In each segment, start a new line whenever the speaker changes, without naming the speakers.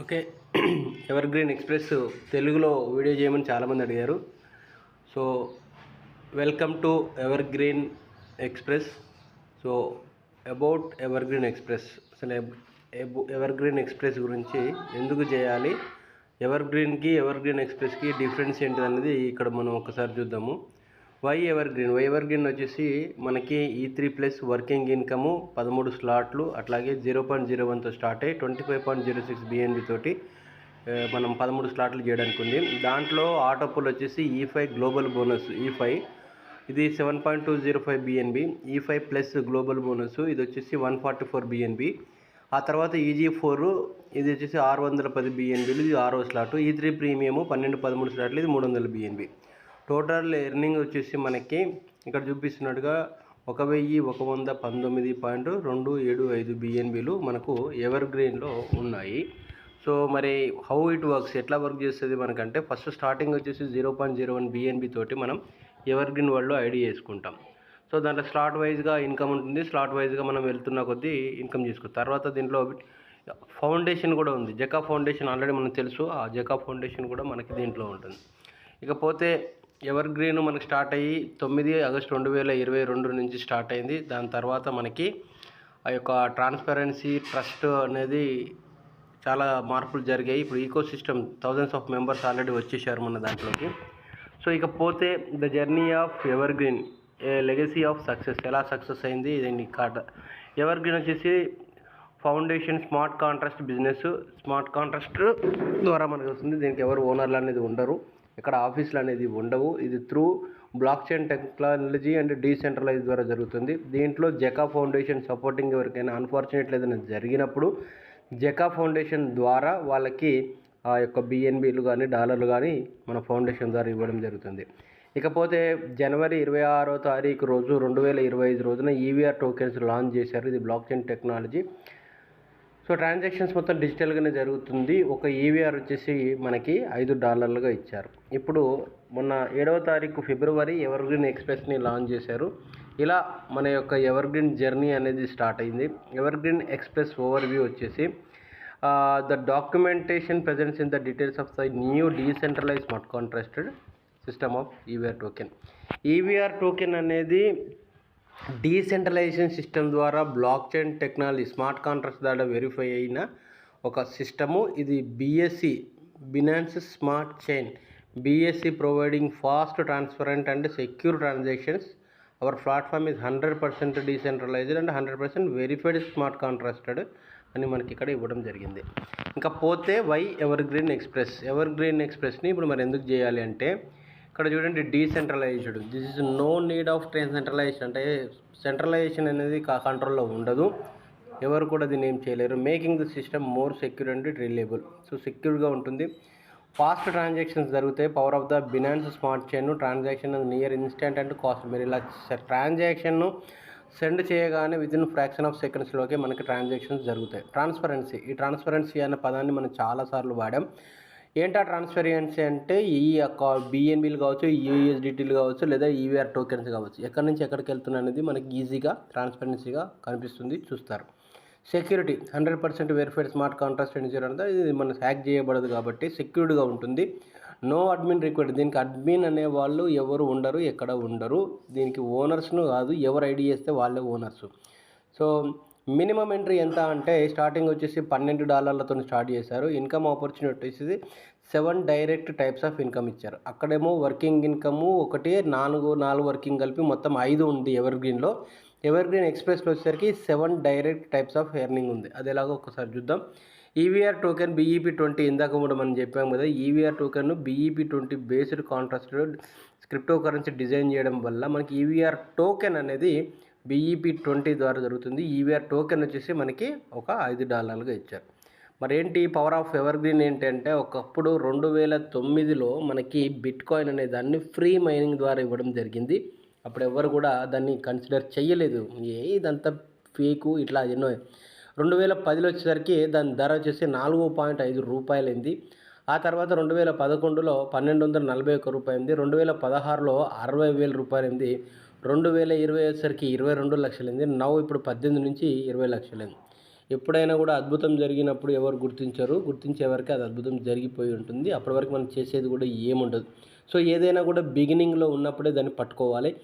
Okay. Ever green Express తెలుగులో video చేయమని చాలామంది అడిగారు. So welcome to Evergreen Express so about Evergreen Express అసలు ఎవర్ గ్రీన్ ఎక్స్ప్రెస్ గురించి ఎందుకు చేయాలి? ఎవర్ గ్రీన్కి ఎవర్ గ్రీన్ ఎక్స్ప్రెస్కి డిఫరెన్స్ ఏంటిది అనేది ఇక్కడ మనం ఒకసారి చూద్దాము. Why Evergreen why Evergreen వచ్చేసి మనకి ఈ త్రీ ప్లస్ వర్కింగ్ ఇన్కము పదమూడు స్లాట్లు అట్లాగే జీరో పాయింట్ జీరో వన్తో స్టార్ట్ అయ్యి twenty five point zero six BNB తోటి మనం పదమూడు స్లాట్లు చేయడానికి ఉంది. దాంట్లో ఆటోపుల్ వచ్చేసి ఈ ఫైవ్ గ్లోబల్ బోనస్ ఈ ఫైవ్ ఇది seven point two zero five BNB ఈ ఫైవ్ ప్లస్ గ్లోబల్ బోనస్ ఇది వచ్చేసి వన్ ఫార్టీ ఫోర్ బిఎన్బి ఆ తర్వాత ఈజీ ఫోర్ ఇది వచ్చేసి ఆరు వందల పది బిఎన్బిలు ఇది ఆరో స్లాట్. ఈ త్రీ ప్రీమియము పన్నెండు పదమూడు స్లాట్లు ఇది మూడు వందల బిఎన్బి టోటల్ ఎర్నింగ్ వచ్చేసి మనకి ఇక్కడ చూపిస్తున్నట్టుగా ఒక వెయ్యి ఒక వంద పంతొమ్మిది పాయింట్ రెండు ఏడు ఐదు బిఎన్బిలు మనకు ఎవర్ గ్రీన్లో ఉన్నాయి. సో మరి హౌ ఇట్ వర్క్స్ ఎట్లా వర్క్ చేస్తుంది మనకంటే ఫస్ట్ స్టార్టింగ్ వచ్చేసి zero point zero one BNB తోటి మనం ఎవర్ గ్రీన్ వరల్డ్లో ఐడి చేసుకుంటాం. సో దాంట్లో స్లాట్ వైజ్గా ఇన్కమ్ ఉంటుంది స్లాట్ వైజ్గా మనం వెళ్తున్న కొద్దీ ఇన్కమ్ చేసుకోవచ్చు తర్వాత దీంట్లో ఫౌండేషన్ కూడా ఉంది. జకా ఫౌండేషన్ ఆల్రెడీ మనకు తెలుసు ఆ జకా ఫౌండేషన్ కూడా మనకి దీంట్లో ఉంటుంది. ఇకపోతే ఎవర్ గ్రీన్ మనకి స్టార్ట్ అయ్యి తొమ్మిది ఆగస్టు రెండు వేల ఇరవై రెండు నుంచి స్టార్ట్ అయింది. దాని తర్వాత మనకి ఆ యొక్క ట్రాన్స్పరెన్సీ ట్రస్ట్ అనేది చాలా మార్పులు జరిగాయి. ఇప్పుడు ecosystem thousands of members already వచ్చేసారు మన దాంట్లోకి. సో ఇకపోతే the journey of Evergreen a legacy of success ఎలా సక్సెస్ అయింది దీన్ని కాట. ఎవర్ గ్రీన్ వచ్చేసి foundation smart contract business. Smart contract ద్వారా మనకు వస్తుంది. దీనికి ఎవరు ఓనర్లు అనేది ఉండరు. ఇక్కడ ఆఫీసులు అనేది ఉండవు. ఇది through blockchain technology and decentralize ద్వారా జరుగుతుంది. దీంట్లో జెకా ఫౌండేషన్ సపోర్టింగ్ ఎవరికైనా అన్ఫార్చునేట్లీ ఏదైనా జరిగినప్పుడు జెకా ఫౌండేషన్ ద్వారా వాళ్ళకి ఆ యొక్క బిఎన్బిలు కానీ డాలర్లు కానీ మన ఫౌండేషన్ ద్వారా ఇవ్వడం జరుగుతుంది. ఇకపోతే జనవరి ఇరవై ఆరో తారీఖు రోజు రెండు వేల ఇరవై ఐదు రోజున ఈవీఆర్ టోకెన్స్ లాంచ్ చేశారు. ఇది block chain technology. So transactions మొత్తం డిజిటల్గానే జరుగుతుంది. ఒక ఈవీఆర్ వచ్చేసి మనకి ఐదు డాలర్లుగా ఇచ్చారు. ఇప్పుడు మొన్న ఏడవ తారీఖు ఫిబ్రవరి ఎవర్గ్రీన్ ఎక్స్ప్రెస్ని లాంచ్ చేశారు. ఇలా మన యొక్క ఎవర్గ్రీన్ జర్నీ అనేది స్టార్ట్ అయింది. ఎవర్గ్రీన్ ఎక్స్ప్రెస్ ఓవర్ వ్యూ వచ్చేసి the documentation presents in the details of the new decentralise smart contrasted system of EVR token. EVR token అనేది డీసెంట్రలైజేషన్ సిస్టమ్ ద్వారా block chain technology smart contracts ద్వారా verify అయిన ఒక system. ఇది BSC Binance smart chain. BSC providing fast transparent and secure transactions. Our platform is hundred percent decentralised and hundred percent verified smart contrasted అని మనకి ఇక్కడ ఇవ్వడం జరిగింది. ఇంకా పోతే why ever green express. Ever green ఎక్స్ప్రెస్ని ఇప్పుడు మరి ఎందుకు చేయాలి అంటే ఇక్కడ చూడండి decentralised this is no need of centralisation అంటే సెంట్రలైజేషన్ అనేది కా కంట్రోల్లో ఉండదు. ఎవరు కూడా దీన్ని ఏం చేయలేరు. Making the system more secure and reliable so సెక్యూర్గా ఉంటుంది. ఫాస్ట్ ట్రాన్సాక్షన్స్ జరుగుతాయి. Power of the Binance smart chain transaction near instant and cost మీరు ఇలా ట్రాన్సాక్షన్ను సెండ్ చేయగానే విత్ ఇన్ ఫ్రాక్షన్ ఆఫ్ సెకండ్స్లోకి మనకి ట్రాన్సాక్షన్స్ జరుగుతాయి. ట్రాన్స్పరెన్సీ ఈ ట్రాన్స్పరెన్సీ అనే పదాన్ని మనం చాలాసార్లు వాడాం. ఏంటా ట్రాన్స్పరెన్సీ అంటే ఈ యొక్క బిఎన్బిలు కావచ్చు యూఎస్డిటీలు కావచ్చు లేదా ఈవీఆర్ టోకెన్స్ కావచ్చు. ఎక్కడి నుంచి ఎక్కడికి వెళ్తున్నాయి అనేది మనకి ఈజీగా ట్రాన్స్పరెన్సీగా కనిపిస్తుంది చూస్తారు. Security hundred percent verified smart contract and zero అంతా ఇది మనం హ్యాక్ చేయబడదు కాబట్టి సెక్యూర్డ్గా ఉంటుంది. నో అడ్మిన్ రిక్వైర్డ్ దీనికి అడ్మిన్ అనే వాళ్ళు ఎవరు ఉండరు ఎక్కడ ఉండరు. దీనికి ఓనర్స్ను కాదు ఎవరు ఐడి చేస్తే వాళ్ళే ఓనర్స్ సో మినిమం ఎంట్రీ ఎంత అంటే స్టార్టింగ్ వచ్చేసి పన్నెండు డాలర్లతో స్టార్ట్ చేశారు. ఇన్కమ్ ఆపర్చునిటీ వచ్చేసి seven direct types of income ఇచ్చారు. అక్కడేమో వర్కింగ్ ఇన్కమ్ ఒకటి నాలుగు నాలుగు వర్కింగ్ కలిపి మొత్తం ఐదు ఉంది ఎవర్ గ్రీన్లో ఎవర్ గ్రీన్ ఎక్స్ప్రెస్లో వచ్చేసరికి seven direct types of earning ఉంది. అది ఎలాగో ఒకసారి చూద్దాం. ఈవీఆర్ టోకెన్ బీఈపీ ట్వంటీ ఇందాక కూడా మనం చెప్పాం కదా EVR token BEP twenty based contract crypto currency design చేయడం వల్ల మనకి ఈవీఆర్ టోకెన్ అనేది బీఈపీ ట్వంటీ ద్వారా జరుగుతుంది. ఈవీఆర్ టోకెన్ వచ్చేసి మనకి ఒక ఐదు డాలర్లుగా ఇచ్చారు. మరి ఏంటి పవర్ ఆఫ్ ఎవర్ గ్రీన్ ఏంటంటే ఒకప్పుడు రెండు వేల తొమ్మిదిలో మనకి బిట్ కాయిన్ అనే దాన్ని ఫ్రీ మైనింగ్ ద్వారా ఇవ్వడం జరిగింది. అప్పుడు ఎవరు కూడా దాన్ని కన్సిడర్ చేయలేదు. ఏ ఇదంతా ఫేకు ఇట్లా ఎన్నో. రెండు వేల పదిలో వచ్చేసరికి దాని ధర వచ్చేసి నాలుగు పాయింట్ ఐదు రూపాయలైంది. ఆ తర్వాత రెండు వేల పదకొండులో పన్నెండు వందల నలభై ఒక్క రూపాయింది. రెండు వేల పదహారులో అరవై వేల రూపాయలైంది. రెండు వేల ఇరవై వచ్చేసరికి ఇరవై రెండు లక్షలైంది. నవ్వు ఇప్పుడు పద్దెనిమిది నుంచి ఇరవై లక్షలైంది. ఎప్పుడైనా కూడా అద్భుతం జరిగినప్పుడు ఎవరు గుర్తించరు. గుర్తించే వరకు అది అద్భుతం జరిగిపోయి ఉంటుంది. అప్పటి వరకు మనం చేసేది కూడా ఏముండదు. సో ఏదైనా కూడా బిగినింగ్లో ఉన్నప్పుడే దాన్ని పట్టుకోవాలి.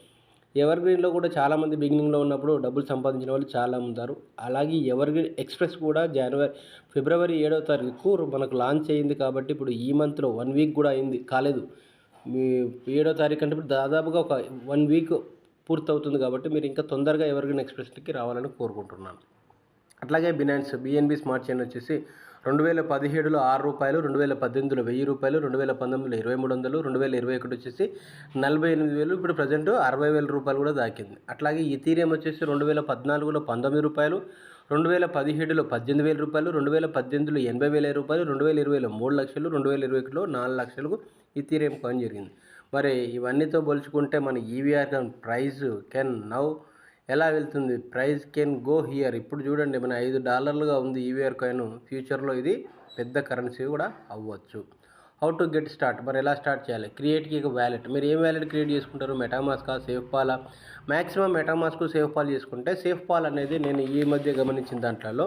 ఎవర్ గ్రీన్లో కూడా చాలామంది బిగినింగ్లో ఉన్నప్పుడు డబ్బులు సంపాదించిన వాళ్ళు చాలా ఉంటారు. అలాగే ఎవర్ గ్రీన్ ఎక్స్ప్రెస్ కూడా జనవరి ఫిబ్రవరి ఏడవ తారీఖు మనకు లాంచ్ అయ్యింది కాబట్టి ఇప్పుడు ఈ మంత్లో వన్ వీక్ కూడా అయింది. కాలేదు. మీ ఏడో తారీఖు అంటే ఇప్పుడు దాదాపుగా ఒక వన్ వీక్ పూర్తవుతుంది కాబట్టి మీరు ఇంకా తొందరగా ఎవర్ ఎక్స్ప్రెస్కి రావాలని కోరుకుంటున్నాను. అట్లాగే బినాన్స్ బిఎన్బి స్మార్ట్ చైన్ వచ్చేసి రెండు వేల పదిహేడులో ఆరు రూపాయలు రెండు వేల పద్దెనిమిదిలో వెయ్యి రూపాయలు రెండు వేల పంతొమ్మిదిలో ఇరవై మూడు వందలు రెండు వేల ఇరవై ఒకటి వచ్చేసి నలభై ఎనిమిది వేలు ఇప్పుడు ప్రజెంట్ అరవై వేల రూపాయలు కూడా దాకింది. అట్లాగే ఇథీరియం వచ్చేసి రెండు వేల పద్నాలుగులో పంతొమ్మిది రూపాయలు రెండు వేల పదిహేడులో పద్దెనిమిది వేల రూపాయలు రెండు వేల పద్దెనిమిదిలో ఎనభై వేల రూపాయలు రెండు వేల ఇరవైలో మూడు లక్షలు రెండు వేల ఇరవై ఒకటిలో నాలుగు లక్షలకు ఇథీరియం కాయిన్ జరిగింది. మరి ఇవన్నీతో పోల్చుకుంటే మన ఈవీఆర్ ప్రైస్ కెన్ నౌ ఎలా వెళ్తుంది? Price can go higher. ఇప్పుడు చూడండి మన ఐదు డాలర్లుగా ఉంది ఈవీఆర్ కాయిన్. ఫ్యూచర్లో ఇది పెద్ద కరెన్సీ కూడా అవ్వచ్చు. How to get start? మరి ఎలా స్టార్ట్ చేయాలి? క్రియేట్కి ఒక వ్యాలెట్. మీరు ఏం వ్యాలెట్ క్రియేట్ చేసుకుంటారు? మెటామాస్కా సేఫ్ పాలా? మ్యాక్సిమం మెటామాస్కు సేఫ్ పాల్ చేసుకుంటే సేఫ్ పాల్ అనేది నేను ఈ మధ్య గమనించిన దాంట్లో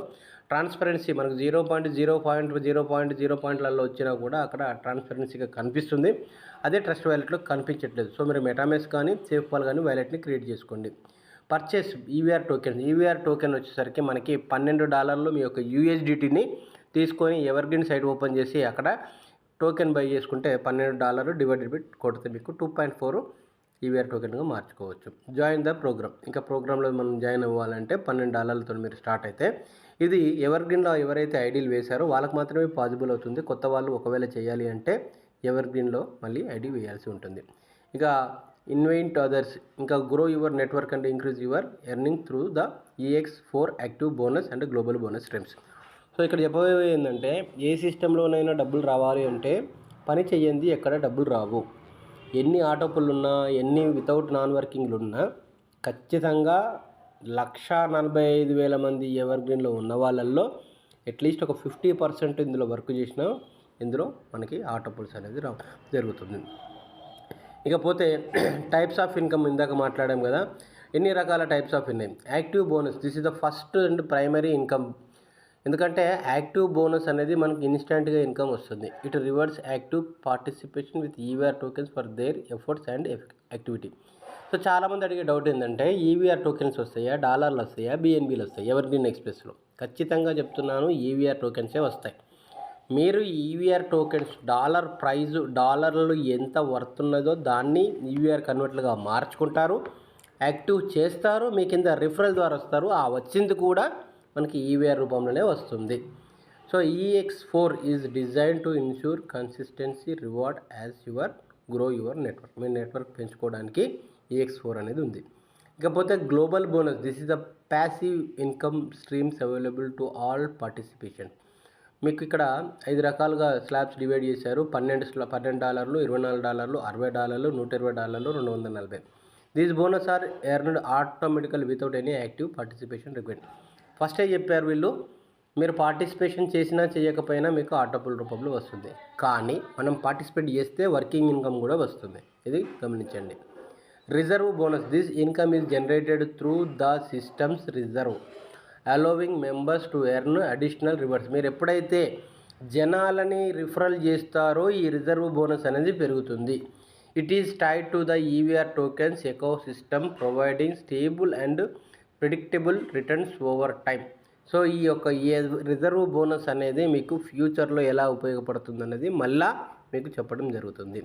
ట్రాన్స్పరెన్సీ మనకు zero point zero point zero point zero పాయింట్లలో వచ్చినా కూడా అక్కడ ట్రాన్స్పరెన్సీగా కనిపిస్తుంది. అదే ట్రస్ట్ వ్యాలెట్లో కనిపించట్లేదు. సో మీరు మెటామెస్ కానీ సేఫ్ పాల్ కానీ వ్యాలెట్ని క్రియేట్ చేసుకోండి. Purchase EVR token. EVR token వచ్చేసరికి మనకి పన్నెండు డాలర్లు మీ యొక్క యూఎస్డిటీని తీసుకొని ఎవర్గ్రీన్ సైట్ ఓపెన్ చేసి అక్కడ టోకెన్ బై చేసుకుంటే పన్నెండు డాలర్ డివైడెడ్ బై కొడితే మీకు టూ పాయింట్ ఫోర్ ఈవీఆర్ టోకెన్గా మార్చుకోవచ్చు. Join the program. ఇంకా ప్రోగ్రాంలో మనం జాయిన్ అవ్వాలంటే పన్నెండు డాలర్లతో మీరు స్టార్ట్ అయితే ఇది ఎవర్గ్రీన్లో ఎవరైతే ఐడీలు వేశారో వాళ్ళకి మాత్రమే పాసిబుల్ అవుతుంది. కొత్త వాళ్ళు ఒకవేళ చేయాలి అంటే ఎవర్గ్రీన్లో మళ్ళీ ఐడి వేయాల్సి ఉంటుంది. ఇక ఇన్వెంట్ అదర్స్ ఇంకా grow your network and increase your earning through the EX four active bonus and global bonus streams. So ఇక్కడ చెప్పబోయేది ఏంటంటే ఏ సిస్టంలోనైనా డబ్బులు రావాలి అంటే పని చేయండి ఎక్కడ డబ్బులు రావు. ఎన్ని ఆటోపులు ఉన్నా ఎన్ని వితౌట్ నాన్ వర్కింగ్లు ఉన్నా ఖచ్చితంగా లక్ష నలభై ఐదు వేల మంది ఎవర్ గ్రీన్లో ఉన్న వాళ్ళల్లో అట్లీస్ట్ ఒక ఫిఫ్టీ పర్సెంట్ ఇందులో వర్క్ చేసినా ఇందులో మనకి ఆటోపుల్స్ అనేది రా జరుగుతుంది. ఇకపోతే టైప్స్ ఆఫ్ ఇన్కమ్ ఇందాక మాట్లాడాం కదా ఎన్ని రకాల types of income? Active bonus this is the first and primary income ఎందుకంటే యాక్టివ్ బోనస్ అనేది మనకి ఇన్స్టెంట్గా ఇన్కమ్ వస్తుంది. It rewards active participation with EVR tokens for their efforts and activity. So చాలామంది అడిగే డౌట్ ఏంటంటే ఈవీఆర్ టోకెన్స్ వస్తాయా? డాలర్లు వస్తాయా? బిఎన్బీలు వస్తాయి? ఎవర్ గ్రీన్ ఎక్స్ప్రెస్లో. ఖచ్చితంగా చెప్తున్నాను ఈవీఆర్ టోకెన్సే వస్తాయి. మీరు ఈవీఆర్ టోకెన్స్ డాలర్ ప్రైజ్ డాలర్లు ఎంత వర్త్ ఉన్నదో దాన్ని ఈవీఆర్ కన్వర్ట్లుగా మార్చుకుంటారు. యాక్టివ్ చేస్తారు. మీ కింద రిఫరల్ ద్వారా వస్తారు. ఆ వచ్చింది కూడా మనకి ఈవీఆర్ రూపంలోనే వస్తుంది. So EX four is design to ensure consistency reward as your grow your network me network పెంచుకోవడానికి ఈఎక్స్ ఫోర్ అనేది ఉంది. ఇకపోతే global bonus this is the passive income streams available to all participation మీకు ఇక్కడ ఐదు రకాలుగా స్లాబ్స్ డివైడ్ చేశారు. పన్నెండు స్లా పన్నెండు డాలర్లు ఇరవై నాలుగు డాలర్లు అరవై డాలర్లు నూట ఇరవై డాలర్లు రెండు వందల నలభై. These bonus are earned automatical without any active participation required ఫస్టే చెప్పారు వీళ్ళు మీరు పార్టిసిపేషన్ చేసినా చేయకపోయినా మీకు ఆటోపుల్ రూపంలో వస్తుంది. కానీ మనం పార్టిసిపేట్ చేస్తే వర్కింగ్ ఇన్కమ్ కూడా వస్తుంది. ఇది గమనించండి. Reserve bonus this income is generated through the systems reserve allowing members to earn additional rewards మీరు ఎప్పుడైతే జనాలని రిఫరల్ చేస్తారో ఈ రిజర్వ్ బోనస్ అనేది పెరుగుతుంది. It is tied to the EVR tokens ecosystem providing stable and predictable returns over time so ఈ యొక్క ఏ reserve bonus అనేది మీకు ఫ్యూచర్లో ఎలా ఉపయోగపడుతుంది అనేది మళ్ళా మీకు చెప్పడం జరుగుతుంది.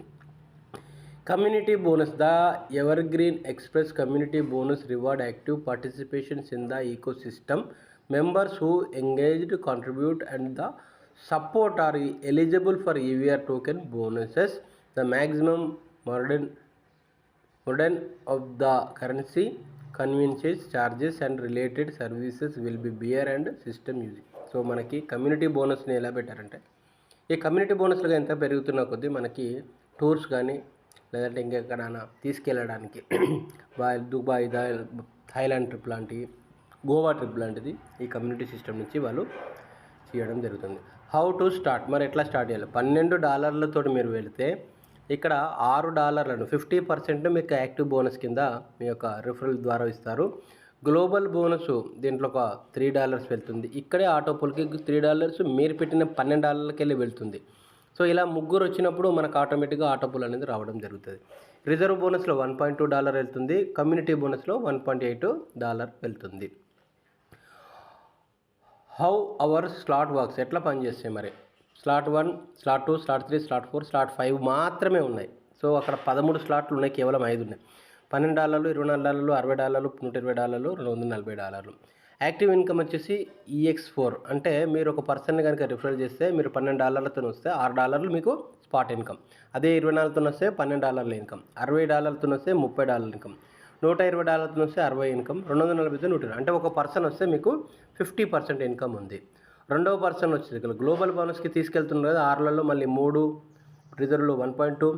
Community bonus the Evergreen Express community bonus reward active participations in the ecosystem members who engaged contribute and the support are eligible for EVR token bonuses the maximum modern modern of the currency convenience charges and related services will be bear and system using so మనకి community బోనస్ని ఎలా పెట్టారంటే ఈ community బోనస్లుగా ఎంత పెరుగుతున్న కొద్దీ మనకి tours కానీ లేదంటే ఇంకెక్కడైనా తీసుకెళ్ళడానికి దుబాయ్ థాయిలాండ్ ట్రిప్ లాంటివి గోవా ట్రిప్ లాంటిది ఈ కమ్యూనిటీ సిస్టమ్ నుంచి వాళ్ళు చేయడం జరుగుతుంది. హౌ టు స్టార్ట్ మరి ఎట్లా స్టార్ట్ చేయాలి? పన్నెండు డాలర్లతో మీరు వెళితే ఇక్కడ ఆరు డాలర్లను ఫిఫ్టీ పర్సెంట్ మీకు యాక్టివ్ బోనస్ కింద మీ యొక్క రిఫరల్ ద్వారా ఇస్తారు. గ్లోబల్ బోనస్ దీంట్లో ఒక త్రీ డాలర్స్ వెళ్తుంది. ఇక్కడే ఆటోపోల్కి త్రీ డాలర్స్ మీరు పెట్టిన పన్నెండు డాలర్లకి వెళ్ళి వెళ్తుంది. సో ఇలా ముగ్గురు వచ్చినప్పుడు మనకు ఆటోమేటిక్గా ఆటోపోల్ అనేది రావడం జరుగుతుంది. రిజర్వ్ బోనస్లో వన్ పాయింట్ టూ డాలర్ వెళ్తుంది. కమ్యూనిటీ బోనస్లో వన్ పాయింట్ ఎయిట్ డాలర్ వెళ్తుంది. హౌ అవర్ స్లాట్ వర్క్స్ ఎట్లా పనిచేస్తాయి మరి? Slot one slot two slot three slot four slot five మాత్రమే ఉన్నాయి. సో అక్కడ పదమూడు స్లాట్లు ఉన్నాయి కేవలం ఐదు ఉన్నాయి. పన్నెండు డాలర్లు ఇరవై నాలుగు డాలర్లు అరవై డాలర్లు నూట ఇరవై డాలర్లు రెండు వందల నలభై డాలర్లు. యాక్టివ్ ఇన్కమ్ వచ్చేసి ఈఎక్స్ ఫోర్ అంటే మీరు ఒక పర్సన్ని కనుక రిఫర్ చేస్తే మీరు పన్నెండు డాలర్లతో వస్తే ఆరు డాలర్లు మీకు స్పాట్ ఇన్కమ్. అదే ఇరవై నాలుగుతో వస్తే పన్నెండు డాలర్ల ఇన్కమ్. అరవై డాలర్తో వస్తే ముప్పై డాలర్ల ఇన్కమ్. నూట ఇరవై డాలర్తో వస్తే అరవై ఇన్కమ్. రెండు వందల నలభైతో నూట అంటే ఒక పర్సన్ వస్తే మీకు ఫిఫ్టీ పర్సెంట్ ఇన్కమ్ ఉంది. రెండవ పర్సన్ వచ్చేది ఇక్కడ. గ్లోబల్ బోనస్కి తీసుకెళ్తున్నారు కదా ఆర్లలో మళ్ళీ మూడు రిజర్వ్లో వన్ పాయింట్ టూ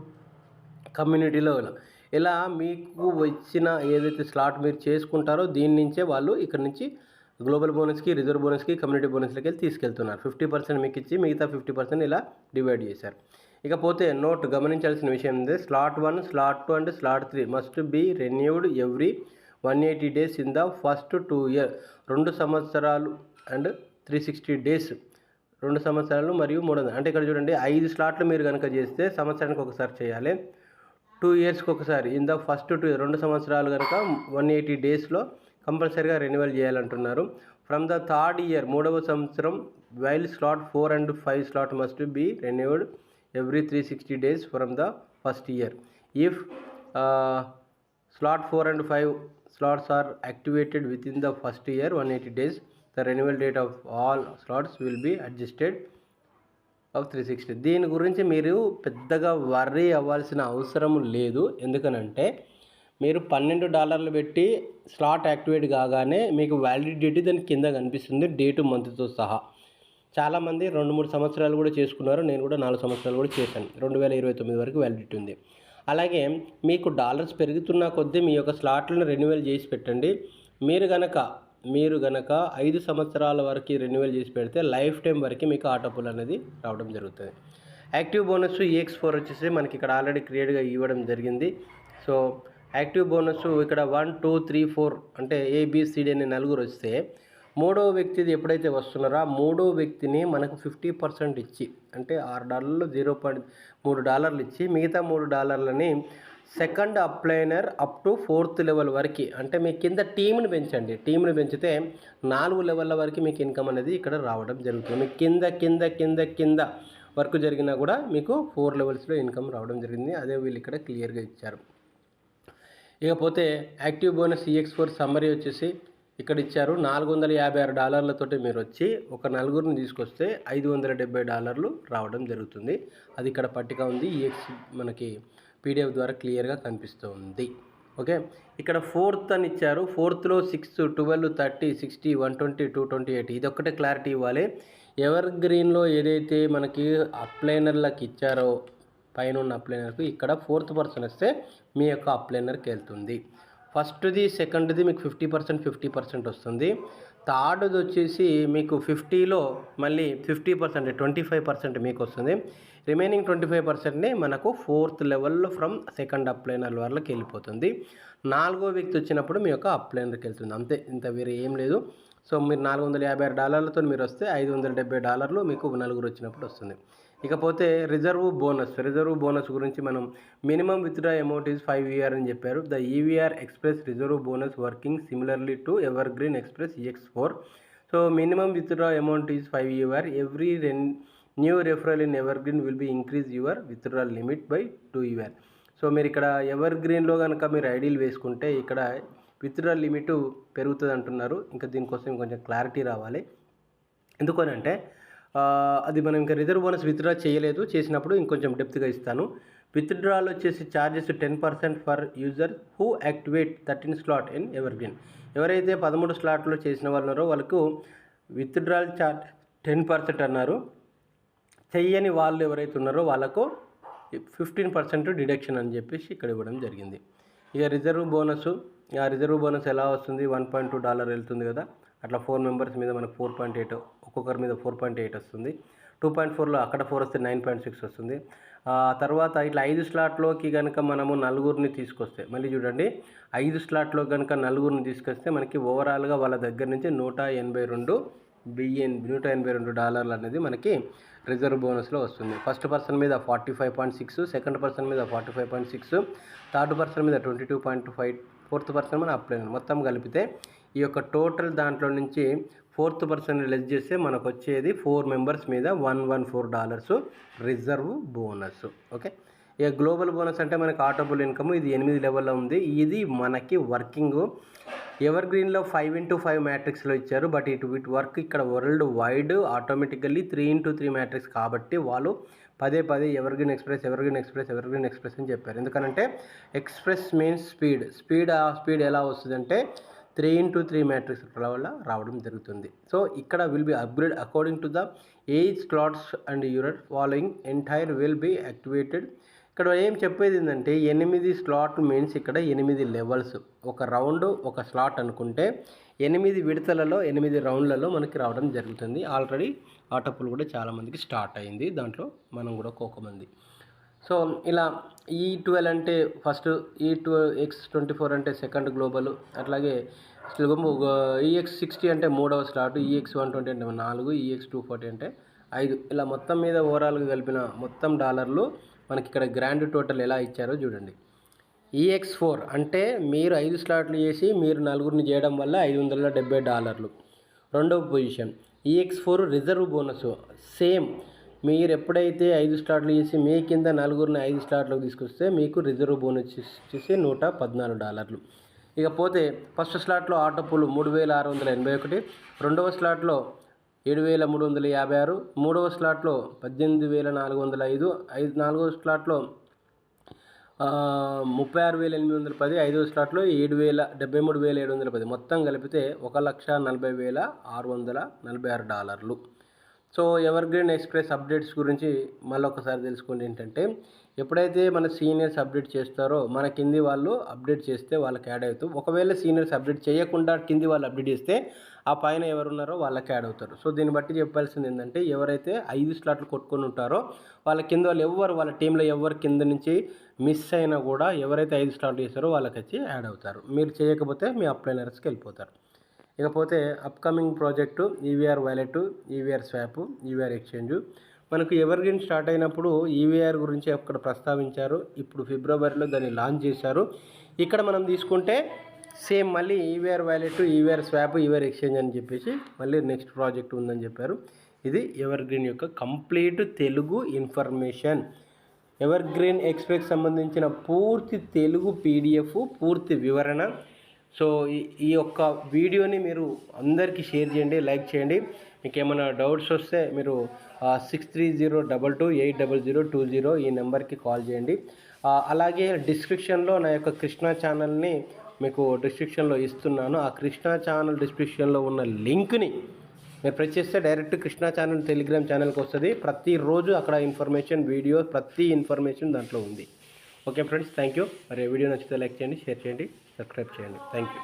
కమ్యూనిటీలో ఇలా. ఇలా మీకు వచ్చిన ఏదైతే స్లాట్ మీరు చేసుకుంటారో దీని నుంచే వాళ్ళు ఇక్కడ నుంచి గ్లోబల్ బోనస్కి రిజర్వ్ బోనస్కి కమ్యూనిటీ బోనస్లకి వెళ్ళి తీసుకెళ్తున్నారు. ఫిఫ్టీ పర్సెంట్ మీకు ఇచ్చి మిగతా ఫిఫ్టీ పర్సెంట్ ఇలా డివైడ్ చేశారు. ఇకపోతే నోట్ గమనించాల్సిన విషయం ఉంది slot one slot two and slot three must be renewed every one eighty days in the first two year. రెండు సంవత్సరాలు అండ్ త్రీ సిక్స్టీ డేస్ రెండు సంవత్సరాలు మరియు మూడు అంటే ఇక్కడ చూడండి ఐదు స్లాట్లు మీరు కనుక చేస్తే సంవత్సరానికి ఒకసారి చేయాలి. టూ ఇయర్స్కి ఒకసారి ఇన్ ద ఫస్ట్ టూ రెండు సంవత్సరాలు కనుక వన్ ఎయిటీ డేస్లో కంపల్సరీగా రెన్యువల్ చేయాలంటున్నారు. ఫ్రమ్ ద థర్డ్ ఇయర్ మూడవ సంవత్సరం while slot four and five slot must be renewed every three sixty days from the first year if slot four and five slots are activated within the first year one eighty days the renewal date of all slots will be adjusted of three sixty దీని గురించి మీరు పెద్దగా worry అవ్వాల్సిన అవసరం లేదు. ఎందుకనంటే మీరు పన్నెండు డాలర్లు పెట్టి స్లాట్ యాక్టివేట్ కాగానే మీకు వ్యాలిడిటీ దాని కింద కనిపిస్తుంది డేటు మంత్తో సహా. చాలామంది రెండు మూడు సంవత్సరాలు కూడా చేసుకున్నారు నేను కూడా నాలుగు సంవత్సరాలు కూడా చేశాను. రెండు వేల ఇరవై తొమ్మిది వరకు వ్యాలిడిటీ ఉంది. అలాగే మీకు డాలర్స్ పెరుగుతున్న కొద్దీ మీ యొక్క స్లాట్లను రెన్యువల్ చేసి పెట్టండి. మీరు కనుక మీరు గనక ఐదు సంవత్సరాల వరకు రెన్యువల్ చేసి పెడితే లైఫ్ టైం వరకు మీకు ఆటోపుల్ అనేది రావడం జరుగుతుంది. యాక్టివ్ బోనస్ ఈఎక్స్ ఫోర్ వచ్చేసి మనకి ఇక్కడ ఆల్రెడీ క్రియేట్గా ఇవ్వడం జరిగింది. సో యాక్టివ్ బోనస్ ఇక్కడ వన్ టూ త్రీ ఫోర్ అంటే ఏబిసిడి అనే నలుగురు వస్తే మూడో వ్యక్తిది ఎప్పుడైతే వస్తున్నారో ఆ మూడో వ్యక్తిని మనకు ఫిఫ్టీ పర్సెంట్ ఇచ్చి అంటే ఆరు డాలర్లు జీరో పాయింట్ మూడు డాలర్లు ఇచ్చి మిగతా మూడు డాలర్లని second upliner up to fourth level వరకు. అంటే మీ కింద టీంని పెంచండి. టీంని పెంచితే నాలుగు లెవెల్ల వరకు మీకు ఇన్కమ్ అనేది ఇక్కడ రావడం జరుగుతుంది. మీ కింద కింద కింద కింద వర్క్ జరిగినా కూడా మీకు ఫోర్ లెవెల్స్లో ఇన్కమ్ రావడం జరిగింది. అదే వీళ్ళు ఇక్కడ క్లియర్గా ఇచ్చారు. ఇకపోతే active bonus EX four summary వచ్చేసి ఇక్కడ ఇచ్చారు. నాలుగు వందల యాభై ఆరు డాలర్లతోటి మీరు వచ్చి ఒక నలుగురిని తీసుకొస్తే ఐదు వందల డెబ్బై డాలర్లు రావడం జరుగుతుంది. అది ఇక్కడ పట్టిక ఉంది. ఈఎక్స్ మనకి పీడిఎఫ్ ద్వారా క్లియర్గా కనిపిస్తుంది. ఓకే? ఇక్కడ ఫోర్త్ అని ఇచ్చారు. ఫోర్త్లో six twelve thirty sixty one twenty two twenty eight. ఇది ఒక్కటే క్లారిటీ ఇవ్వాలి. ఎవర్ గ్రీన్లో ఏదైతే మనకి అప్లైనర్లకు ఇచ్చారో పైన ఉన్న అప్లైనర్కు ఇక్కడ ఫోర్త్ పర్సన్ వస్తే మీ యొక్క అప్లైనర్కి వెళ్తుంది. ఫస్ట్ది సెకండ్ది మీకు ఫిఫ్టీ పర్సెంట్ ఫిఫ్టీ పర్సెంట్ వస్తుంది. థర్డ్ది వచ్చేసి మీకు ఫిఫ్టీలో మళ్ళీ fifty percent twenty five percent మీకు వస్తుంది రిమైనింగ్ ట్వంటీ ఫైవ్ పర్సెంట్ని మనకు ఫోర్త్ లెవెల్లో ఫ్రమ్ సెకండ్ అప్లైనర్ వాళ్ళకి వెళ్ళిపోతుంది. నాలుగో వ్యక్తి వచ్చినప్పుడు మీ యొక్క అప్లైనర్కి వెళ్తుంది. అంతే ఇంత వేరే ఏం లేదు. సో మీరు నాలుగు వందల యాభై ఆరు డాలర్లతో మీరు వస్తే ఐదు వందల డెబ్బై డాలర్లు మీకు నలుగురు వచ్చినప్పుడు వస్తుంది. ఇకపోతే రిజర్వ్ బోనస్ రిజర్వ్ బోనస్ గురించి మనం minimum withdraw amount is five ER అని చెప్పారు. The EVR express reserve bonus working similarly to Evergreen Express EX four. So minimum withdraw amount is five ER every ten new referral in Evergreen will be increase your withdraw limit by two year. So మీరు ఇక్కడ ever గ్రీన్లో కనుక మీరు ఐడీలు వేసుకుంటే ఇక్కడ withdraw limit పెరుగుతుంది అంటున్నారు ఇంకా దీనికోసం కొంచెం క్లారిటీ రావాలి. ఎందుకనంటే అంటే అది మనం ఇంకా రిజర్వ్ బోనస్ విత్డ్రా చేయలేదు. చేసినప్పుడు ఇంకొంచెం డెప్త్గా ఇస్తాను. విత్డ్రాల్ వచ్చేసి charges ten percent for user who activate thirteen slot in Evergreen ఎవరైతే పదమూడు స్లాట్లో చేసిన వాళ్ళు ఉన్నారో వాళ్ళకు విత్డ్రాల్ చార్జ్ టెన్ పర్సెంట్ అన్నారు. చెయ్యని వాళ్ళు ఎవరైతే ఉన్నారో వాళ్ళకు ఫిఫ్టీన్ పర్సెంట్ డిడక్షన్ అని చెప్పేసి ఇక్కడ ఇవ్వడం జరిగింది. ఇక రిజర్వ్ బోనస్ ఆ రిజర్వ్ బోనస్ ఎలా వస్తుంది? వన్ పాయింట్ టూ డాలర్ వెళ్తుంది కదా. అట్లా ఫోర్ మెంబర్స్ మీద మనకు ఫోర్ పాయింట్ ఎయిట్ ఒక్కొక్కరి మీద ఫోర్ పాయింట్ ఎయిట్ వస్తుంది. టూ పాయింట్ ఫోర్లో అక్కడ ఫోర్ వస్తే నైన్ పాయింట్ సిక్స్ వస్తుంది. ఆ తర్వాత ఇట్లా ఐదు స్లాట్లోకి కనుక మనము నలుగురిని తీసుకొస్తే మళ్ళీ చూడండి ఐదు స్లాట్లో కనుక నలుగురిని తీసుకొస్తే మనకి ఓవరాల్గా వాళ్ళ దగ్గర నుంచి నూట ఎనభై రెండు బిఎన్ నూట ఎనభై రెండు డాలర్లు అనేది మనకి రిజర్వ్ బోనస్లో వస్తుంది. ఫస్ట్ పర్సన్ మీద forty five point six second person మీద forty five point six third person మీద twenty two point five fourth person మన అప్లై మొత్తం కలిపితే ఈ యొక్క టోటల్ దాంట్లో నుంచి ఫోర్త్ పర్సన్ లెస్ చేస్తే మనకు వచ్చేది ఫోర్ మెంబర్స్ మీద one one four dollars reserve bonus. Okay? ఇక గ్లోబల్ బోనస్ అంటే మనకి ఆటోబుల్ ఇన్కమ్ ఇది ఎనిమిది లెవెల్లో ఉంది. ఇది మనకి వర్కింగ్. ఎవర్ గ్రీన్లో ఫైవ్ ఇంటూ ఫైవ్ మ్యాట్రిక్స్లో ఇచ్చారు. బట్ ఇటు ఇటు వర్క్ ఇక్కడ worldwide automatically three into three matrix కాబట్టి వాళ్ళు పదే పదే Evergreen Express Evergreen Express Evergreen Express అని చెప్పారు. ఎందుకంటే ఎక్స్ప్రెస్ మీన్స్ స్పీడ్. స్పీడ్ ఆ స్పీడ్ ఎలా వస్తుందంటే త్రీ ఇంటూ త్రీ మ్యాట్రిక్స్ వల్ల రావడం జరుగుతుంది. సో ఇక్కడ will be upgrade according to the age slots and unit following entire will be activated ఇక్కడ ఏం చెప్పేది ఏంటంటే ఎనిమిది స్లాట్ మీన్స్ ఇక్కడ ఎనిమిది లెవెల్స్ ఒక రౌండ్ ఒక స్లాట్ అనుకుంటే ఎనిమిది విడతలలో ఎనిమిది రౌండ్లలో మనకి రావడం జరుగుతుంది. ఆల్రెడీ ఆటపులు కూడా చాలామందికి స్టార్ట్ అయింది. దాంట్లో మనం కూడా ఒక మంది. సో ఇలా ఈ ట్వెల్వ్ అంటే ఫస్ట్ ఈ టూ ఎక్స్ ట్వంటీ ఫోర్ అంటే సెకండ్ గ్లోబల్ అట్లాగే ఈఎక్స్ సిక్స్టీ అంటే మూడవ స్లాట్ ఈఎక్స్ వన్ ట్వంటీ అంటే నాలుగు ఈఎక్స్ టూ ఫార్టీ అంటే ఐదు. ఇలా మొత్తం మీద ఓవరాల్గా కలిపిన మొత్తం డాలర్లు మనకి ఇక్కడ గ్రాండ్ టోటల్ ఎలా ఇచ్చారో చూడండి. ఈఎక్స్ ఫోర్ అంటే మీరు ఐదు స్లాట్లు చేసి మీరు నలుగురిని చేయడం వల్ల ఐదు వందల డెబ్బై డాలర్లు. రెండవ position EX four reserve bonus same మీరు ఎప్పుడైతే ఐదు స్లాట్లు చేసి మీ కింద నలుగురిని ఐదు స్లాట్లకు తీసుకొస్తే మీకు రిజర్వ్ బోనస్ వచ్చేసి నూట పద్నాలుగు డాలర్లు. ఇకపోతే ఫస్ట్ స్లాట్లో ఆటో పూలు మూడు వేల ఆరు వందల ఎనభై ఒకటి రెండవ స్లాట్లో ఏడు వేల మూడు వందల యాభై ఆరు మూడవ స్లాట్లో పద్దెనిమిది వేల నాలుగు వందల ఐదు ఐదు నాలుగవ స్లాట్లో ముప్పై ఆరు వేల ఎనిమిది వందల పది ఐదవ స్లాట్లో ఏడు వేల డెబ్బై మూడు వేల ఏడు వందల పది. మొత్తం కలిపితే ఒక లక్ష నలభై వేల ఆరు వందల నలభై ఆరు డాలర్లు. So ever green express updates గురించి మళ్ళీ ఒకసారి తెలుసుకోండి ఏంటంటే ఎప్పుడైతే మన సీనియర్స్ అప్డేట్ చేస్తారో మన కింది వాళ్ళు అప్డేట్ చేస్తే వాళ్ళకి యాడ్ అవుతారు. ఒకవేళ సీనియర్స్ అప్డేట్ చేయకుండా కింది వాళ్ళు అప్డేట్ చేస్తే ఆ పైన ఎవరున్నారో వాళ్ళకి యాడ్ అవుతారు. సో దీన్ని బట్టి చెప్పాల్సింది ఏంటంటే ఎవరైతే ఐదు స్లాట్లు కొట్టుకొని ఉంటారో వాళ్ళ కింద వాళ్ళు ఎవరు వాళ్ళ టీంలో ఎవరు కింద నుంచి మిస్ అయినా కూడా ఎవరైతే ఐదు స్లాట్లు చేస్తారో వాళ్ళకి వచ్చి యాడ్ అవుతారు. మీరు చేయకపోతే మీ అప్లైనర్స్కి వెళ్ళిపోతారు. ఇకపోతే upcoming project EVR wallet EVR swap EVR exchange మనకు ఎవర్ గ్రీన్ స్టార్ట్ అయినప్పుడు ఈవీఆర్ గురించి అక్కడ ప్రస్తావించారు. ఇప్పుడు ఫిబ్రవరిలో దాన్ని లాంచ్ చేశారు. ఇక్కడ మనం తీసుకుంటే సేమ్ మళ్ళీ EVR wallet EVR swap EVR exchange అని చెప్పేసి మళ్ళీ నెక్స్ట్ ప్రాజెక్ట్ ఉందని చెప్పారు. ఇది ఎవర్ గ్రీన్ యొక్క complete Telugu information Evergreen Express సంబంధించిన పూర్తి తెలుగు పీడిఎఫ్ పూర్తి వివరణ. సో ఈ ఈ యొక్క వీడియోని మీరు అందరికీ షేర్ చేయండి లైక్ చేయండి. మీకు ఏమైనా డౌట్స్ వస్తే మీరు six three zero double two eight double zero two zero ఈ నెంబర్కి కాల్ చేయండి. అలాగే డిస్క్రిప్షన్లో నా యొక్క కృష్ణా ఛానల్ని మీకు డిస్క్రిప్షన్లో ఇస్తున్నాను. ఆ కృష్ణా ఛానల్ డిస్క్రిప్షన్లో ఉన్న లింక్ని మీరు ప్రెస్ చేస్తే డైరెక్ట్ కృష్ణా ఛానల్ టెలిగ్రామ్ ఛానల్కి వస్తుంది. ప్రతిరోజు అక్కడ ఇన్ఫర్మేషన్ వీడియో ప్రతి ఇన్ఫర్మేషన్ దాంట్లో ఉంది. Okay friends thank you. మరి వీడియో నచ్చితే లైక్ చేయండి షేర్ చేయండి. సబ్స్క్రైబ్ చేయండి. Thank you